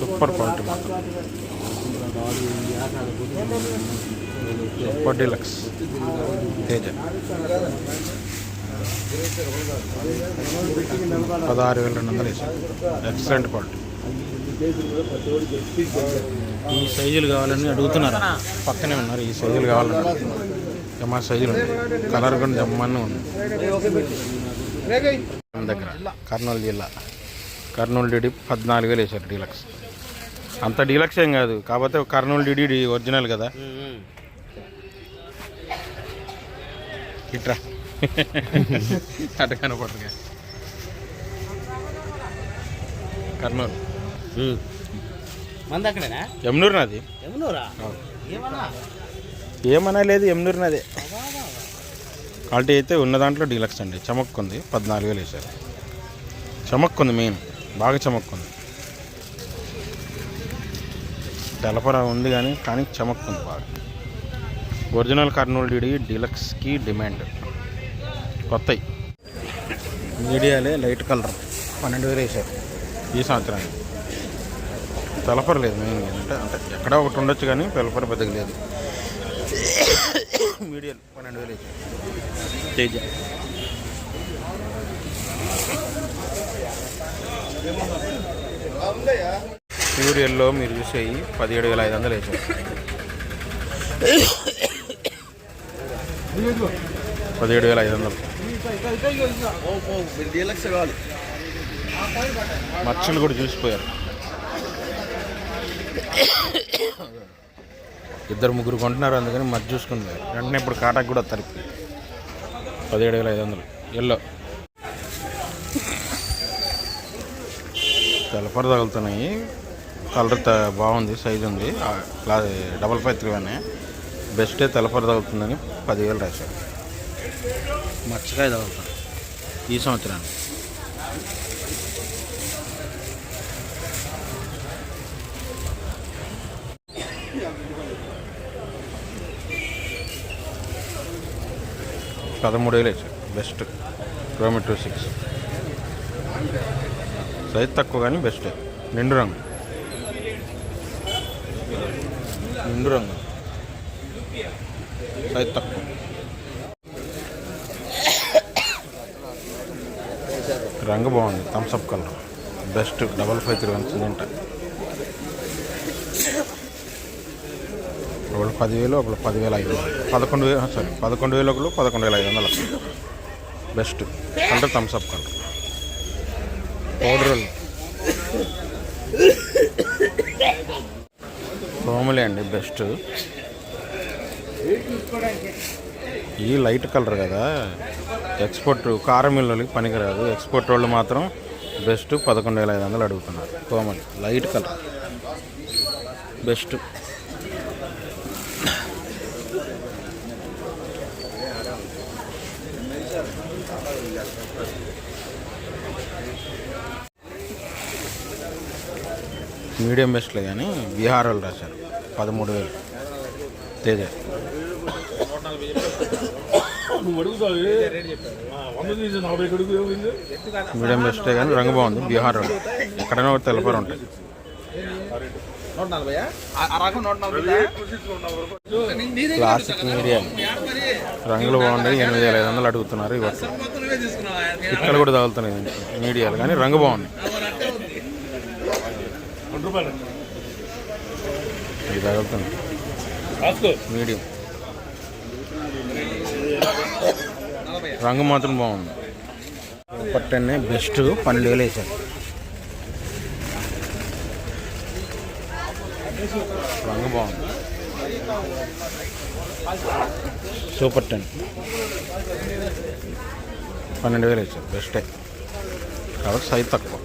Super quality. Super deluxe. Teja. పదహారు వేల రెండు వందలు వేసారు. Excellent quality. ఈ సైజులు కావాలని అడుగుతున్నారు? పక్కనే ఉన్నారు ఈ సైజులు కావాలన్నారు జమ్మా సైజులు ఉన్నాయి కలర్ కూడా జమ్మని ఉంది. మన దగ్గర కర్నూలు జిల్లా. కర్నూలు డిడి పద్నాలుగు వేలు వేసారు డీలక్స్. అంత డీలక్స్ ఏం కాదు. కాకపోతే కర్నూలు డిడి ఒరిజినల్ కదా. ఇట్రా. అటు కనపడరుగా. కర్నూలు. మంది అక్కడేనా ఎమ్నూరు నాది. ఏమన్నారా ఏమన్నా? ఏమన్నా లేదు ఎమ్నూరు నాదే క్వాలిటీ అయితే ఉన్న దాంట్లో డీలక్స్ అండి. చమక్కుంది పద్నాలుగు వేలు వేసారు చమక్కుంది మెయిన్ బాగా చమక్కుంది. తెలపర ఉంది కానీ కానీ చమక్కుంది బాగా. ఒరిజినల్ కర్నూలు డిడి డీలక్స్కి డిమాండ్. కొత్తవి మీడియాలే లైట్ కలర్. పన్నెండు వేలు వేసారు ఈ సంవత్సరానికి తెలపర లేదు మెయిన్. ఏంటంటే అంటే ఎక్కడ ఒకటి ఉండొచ్చు కానీ తెలపర పెద్దగా లేదు. మీడియం పన్నెండు వేలు తేజ ప్యూర్ ఎల్లో మీరు చూసేవి పదిహేడు వేల ఐదు వందలు వేసారు. పదిహేడు వేల ఐదు వందలు. మచ్చలు కూడా చూసిపోయారు. ఇద్దరు ముగ్గురు కొంటున్నారు అందుకని మధ్య చూసుకుంది. వెంటనే ఇప్పుడు కాటాకు కూడా తరిపి పదిహేడు వేల ఐదు వందలు. ఎల్లో. తెలపర తగులుతున్నాయి. కలర్ త బాగుంది సైజు ఉంది. డబల్ ఫైవ్ త్రీ అనే బెస్టే తెలపర తగులుతుందని పదివేలు రాశారు. మచ్చకాయ తగులుతాను ఈ సంవత్సరానికి. పదమూడు వేలు వేసారు బెస్ట్. కిలోమీటర్ సిక్స్ సైజ్ తక్కువ కానీ బెస్ట్. నిండు రంగు. నిండు రంగు. సైజ్ తక్కువ. రంగు బాగుంది. Thums Up colour best. Double five three one ఒకళ్ళు పదివేలు ఒకళ్ళు పదివేల ఐదు వందలు. పదకొండు వేలు సారీ పదకొండు వేలు ఒకళ్ళు పదకొండు వేల ఐదు వందలు best colour Thums Up colour powder సోములే అండి బెస్ట్ ఈ లైట్ కలర్ కదా. ఎక్స్పోర్ట్ కారం మిల్లులకి పనికిరాదు. ఎక్స్పోర్ట్ వాళ్ళు మాత్రం బెస్ట్ పదకొండు వేల ఐదు వందలు అడుగుతున్నారు. Komali light colour best medium బెస్ట్లే కానీ బీహార్ వాళ్ళు రాశారు పదమూడు వేలు తేజ మీడియం బెస్టే కానీ రంగు బాగుంది బీహార్ వాళ్ళు ఎక్కడైనా ఒకటి తెల్లపారు ఉంటాయి. Classic medium. రంగులు బాగుంటాయి ఎనిమిది వేల ఐదు వందలు అడుగుతున్నారు ఇవట్లు ఇక్కడ కూడా తగులుతున్నాయి మీడియాలు. కానీ రంగు బాగుంది ఇది తగులుతుంది మీడియం. రంగు మాత్రం బాగుంది. పట్టనే బెస్ట్ పన్నెండు వేలు వేసారు రంగు బాగుంది. సూపర్ టెన్ పన్నెండు వేలు వేసారు బెస్టే కాబట్టి సైజ్ తక్కువ.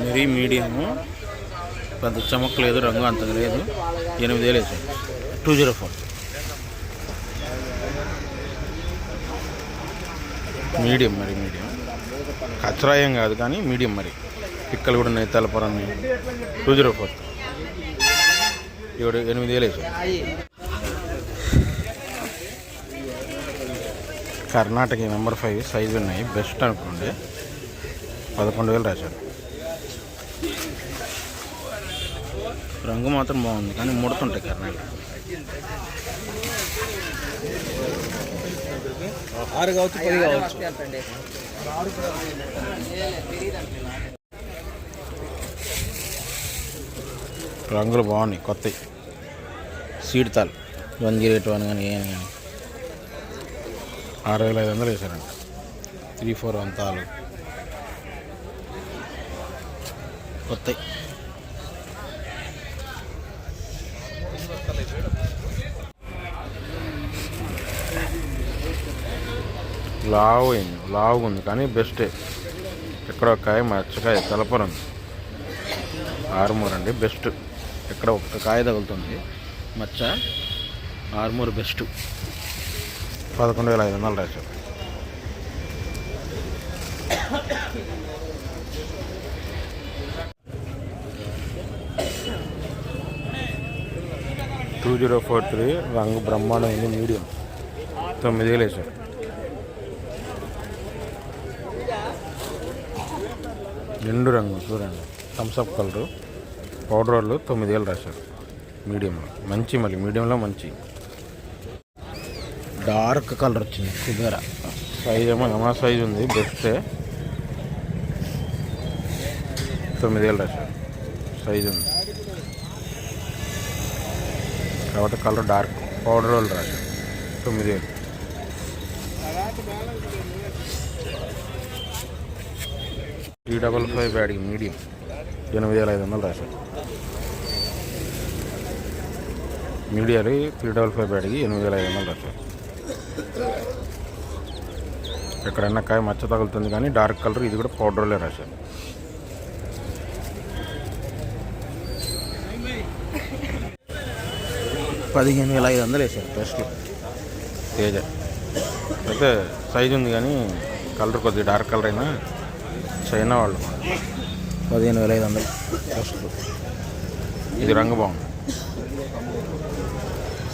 మరీ మీడియము. పెద్ద చమక్ లేదు రంగు అంత లేదు. ఎనిమిది వేలు టూ జీరో ఫోర్. మీడియం మరి మీడియం. కచ్చరాయం కాదు కానీ మీడియం మరి. పిక్కలు కూడా ఉన్నాయి తలపరం టూ జీరో ఫోర్. ఏడు ఎనిమిది వేలు కర్ణాటక నెంబర్ ఫైవ్ సైజు ఉన్నాయి బెస్ట్ అనుకోండి. పదకొండు వేలు రాశారు. రంగు మాత్రం బాగుంది కానీ ముడుతుంటాయి కర్ణాటక. ఆరు కావచ్చు పది కావచ్చు. రంగులు బాగున్నాయి కొత్తవి సీడ్ తాల్ వన్ జీరో ఎయిట్ వన్ కానీ ఏం కానీ. ఆరు వేల ఐదు వందలు వేశారండి త్రీ ఫోర్ వన్ తాలు కొత్తవి లావు అయింది. లావుగా ఉంది కానీ బెస్టే. ఇక్కడ ఒక కాయ మచ్చకాయ తలపరం ఆరుమూర్ అండి బెస్ట్. ఇక్కడ ఒక్క కాయ తగులుతుంది. మచ్చ ఆరుమూర్ బెస్ట్. పదకొండు వేల ఐదు వందలు రాశారు టూ జీరో ఫోర్ త్రీ రంగు బ్రహ్మాండమైంది మీడియం. తొమ్మిది వేలు వేశారు నిండు రంగు చూడండి. థమ్స్అప్ కలరు పౌడర్ వాళ్ళు తొమ్మిది వేలు రాశారు. మీడియంలో మంచి మళ్ళీ మీడియంలో మంచి. డార్క్ కలర్ వచ్చింది కుబేర సైజ్ ఏమో ఎమా సైజ్ ఉంది బెస్ట్ తొమ్మిది వేలు సైజ్ ఉంది. కాబట్టి కలర్ డార్క్ పౌడర్ వాళ్ళు రాశారు తొమ్మిది వేలు త్రీ డబల్ ఫైవ్ బ్యాడింగ్ మీడియం. ఎనిమిది వేల ఐదు వందలు రాశారు మీడియాలు త్రీ డబల్ ఫైవ్ బ్యాడ్కి ఎనిమిది వేల ఐదు వందలు రాశారు ఎక్కడన్నా కాయ మచ్చ తగులుతుంది కానీ డార్క్ కలర్ ఇది కూడా పౌడర్లే రాశారు. పదిహేను వేల ఐదు వందలు వేసారు టెస్ట్లో. తేజ. అయితే సైజ్ ఉంది కానీ కలర్ కొద్దిగా డార్క్ కలర్ అయినా చైనా వాళ్ళు పదిహేను వేల ఐదు వందలు టెస్ట్లు. ఇది రంగు బాగుంది.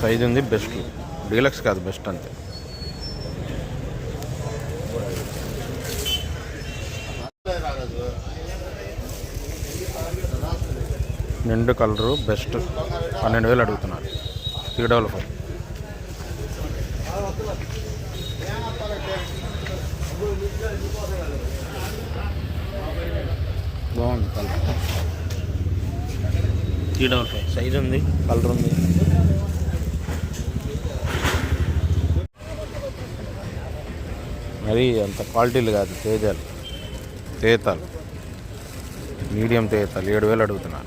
సైజ్ ఉంది బెస్ట్. డీలక్స్ కాదు బెస్ట్ అంతే. నిండు కలరు బెస్ట్ పన్నెండు వేలు అడుగుతున్నారు. త్రీ డబల్ ఫైవ్ బాగుంది colour. Three double five size ఉంది. కలర్ ఉంది. మరి అంత క్వాలిటీలు కాదు తేజాలు. తేతాలు. మీడియం తేతాలు. ఏడు వేలు అడుగుతున్నాను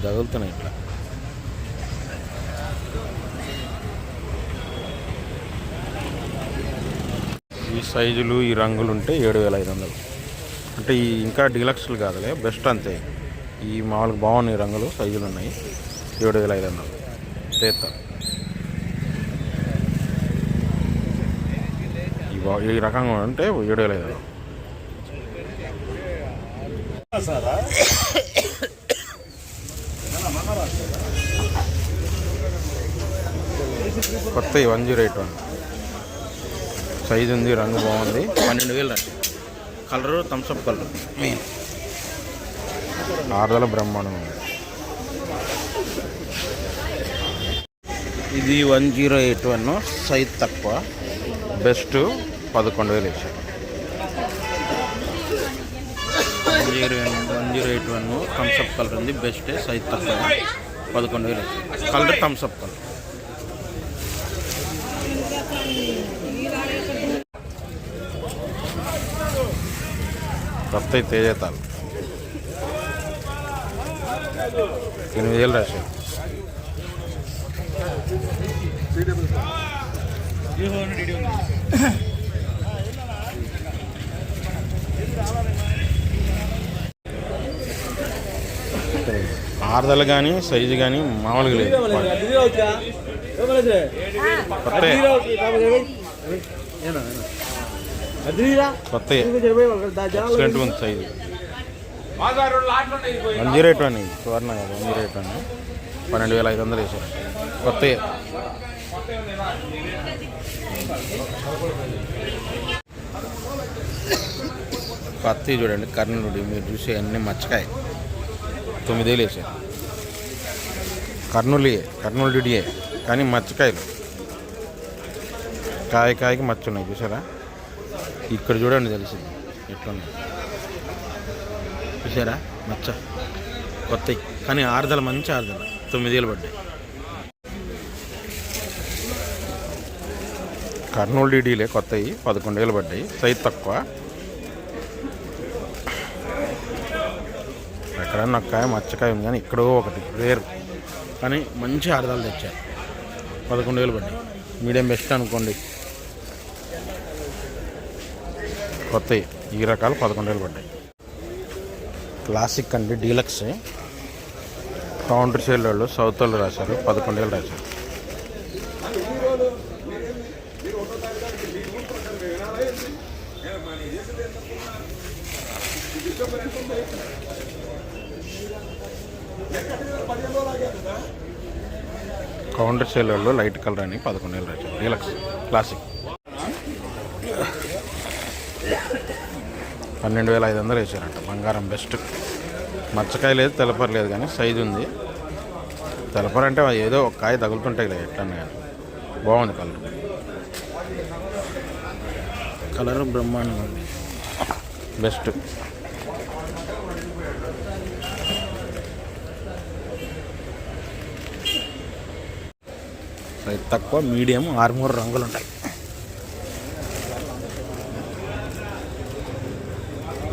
ఇవి తగులుతున్నాయి ఇట్లా ఈ సైజులు ఈ రంగులు ఉంటే ఏడు వేల ఐదు వందలు అంటే ఈ ఇంకా డీలక్స్లు కాదులే బెస్ట్ అంతే. ఈ మామూలుగా బాగున్నాయి రంగులు సైజులు ఉన్నాయి ఏడు వేల ఐదు వందలు తేత ఈ బా- ఈ రకంగా ఉంటే ఏడు వేల ఐదు వందలు కొత్త one zero eight one. Size ఉంది రంగు బాగుంది. పన్నెండు వేలు రండి colour Thums Up colour. Main ఆరుదల బ్రహ్మాండం ఉంది. ఇది one zero eight one size తక్కువ. బెస్ట్ పదకొండు వేలు ఇచ్చారు. One zero one zero eight one Thums Up colour ఉంది బెస్ట్ సైజ్ తక్కువ. పదకొండు వేలు. ఇచ్చారు కలర్ థమ్స్అప్ కలర్. కొత్త తేజతాలు. ఎనిమిది వేలు రాశారు ఆరుదల కానీ సైజు కానీ మామూలుగా లేదు. కొత్త కొత్త. ఎక్సలెంట్గా ఉంది size. One zero eight one ఇది. సువర్ణ కాదు వన్ జీరో ఎయిట్ వన్. పన్నెండు వేల ఐదు వందలు వేసారు. కొత్త. కొత్తవి చూడండి కర్నూలు మీరు చూసే అన్ని మచ్చకాయ. తొమ్మిదేళ్ళు వేసారు. కర్నూలు కర్నూలు డిడియే. కానీ మచ్చకాయలు. కాయ కాయకి మచ్చ ఉన్నాయి చూసారా? ఇక్కడ చూడండి తెలిసింది. ఎట్లా చూసారా? మచ్చ. కొత్త కానీ ఆరుదల మంచి ఆరుదల. వేలు పడ్డాయి. కర్నూలు డీడీలే కొత్తవి పదకొండేళ్ళు పడ్డాయి. సైజ్ తక్కువ. ఎక్కడన్నా ఒక్కాయ మచ్చకాయ ఉంది కానీ ఇక్కడో ఒకటి. రేరు. కానీ మంచి ఆరుదలు తెచ్చారు. పదకొండు వేలు పడ్డాయి. మీడియం బెస్ట్ అనుకోండి. కొత్తవి ఈ రకాలు పదకొండు వేలు పడ్డాయి. క్లాసిక్ అండి డీలక్స్. కౌంటర్ సేల్ వాళ్ళు సౌత్ వాళ్ళు రాశారు పదకొండు వేలు రాశారు. కౌంటర్ సేల్ వాళ్ళు లైట్ కలర్ అని పదకొండు వేలు రాశారు డీలక్స్ క్లాసిక్. పన్నెండు వేల ఐదు వందలు వేసారంట బంగారం బెస్ట్. మచ్చకాయ లేదు తెలపర లేదు కానీ సైజు ఉంది. తెలపర అంటే ఏదో ఒక కాయ తగులుతుంటాయి కదా ఎట్లన్నా కానీ. బాగుంది కలర్ కలర్ బ్రహ్మాండంగా ఉంది. బెస్ట్. తక్కువ మీడియం ఆరు మూడు రంగులు ఉంటాయి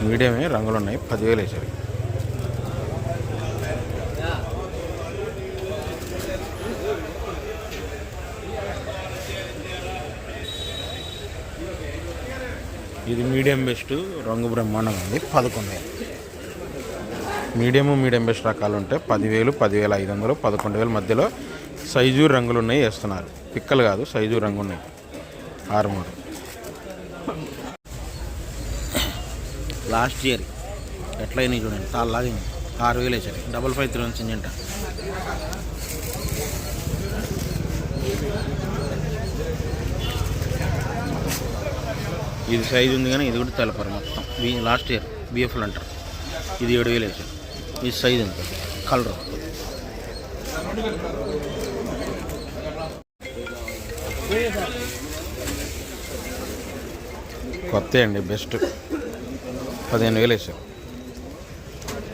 మీడియమే రంగులు ఉన్నాయి పదివేలు వేసారు ఇది మీడియం బెస్ట్ రంగు బ్రహ్మాండం ఉంది పదకొండు వేలు. మీడియం మీడియం బెస్ట్ రకాలు ఉంటే పదివేలు పదివేల ఐదు వందలు పదకొండు వేల మధ్యలో సైజు రంగులు ఉన్నాయి వేస్తున్నారు. పిక్కలు కాదు సైజు రంగు ఉన్నాయి ఆరు మూడు లాస్ట్ ఇయర్ ఎట్లయినాయి చూడండి తాళ్ళు లాగింది ఆరు వేలు వేసారు. డబల్ ఫైవ్ త్రీ వన్ అంట ఇది సైజు ఉంది కానీ ఇది కూడా తెలపరు మొత్తం. బి లాస్ట్ ఇయర్ బిఎఫ్ఎల్ అంటారు. ఇది ఏడు వేలు వేసారు. ఇది సైజు ఎంత కలర్. కొత్త అండి బెస్ట్. పదిహేను వేలు వేసారు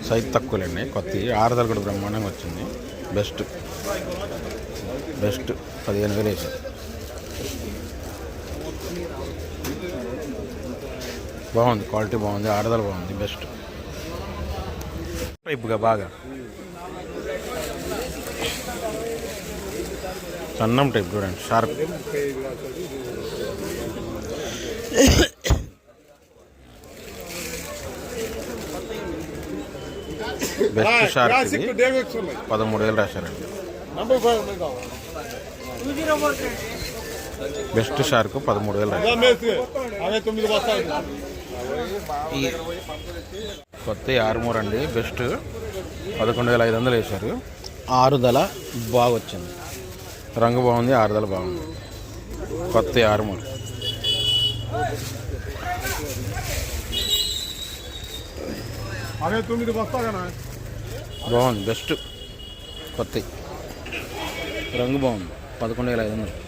సైజ్ తక్కువలేండి కొత్త ఆరుదల కూడా బ్రహ్మాండంగా వచ్చింది. బెస్ట్. బెస్ట్ పదిహేను వేలు వేసారు బాగుంది క్వాలిటీ బాగుంది ఆరుదల బాగుంది బెస్ట్. టైప్గా బాగా. సన్నం టైప్ చూడండి షార్ప్. బెస్ట్ షార్క్ ఇది పదమూడు వేలు రాశారండి. బెస్ట్ షార్క్ పదమూడు వేలు కొత్త ఆరుమూరు అండి బెస్ట్. పదకొండు వేల ఐదు వందలు వేశారు. ఆరుదల బాగా వచ్చింది రంగు బాగుంది ఆరుదల బాగుంది. కొత్త ఆరుమూరు. అవే తొమ్మిది బస్తాలేనా బాగుంది బెస్ట్ కొత్త రంగు బాగుంది. పదకొండు వేల ఐదు వందలు.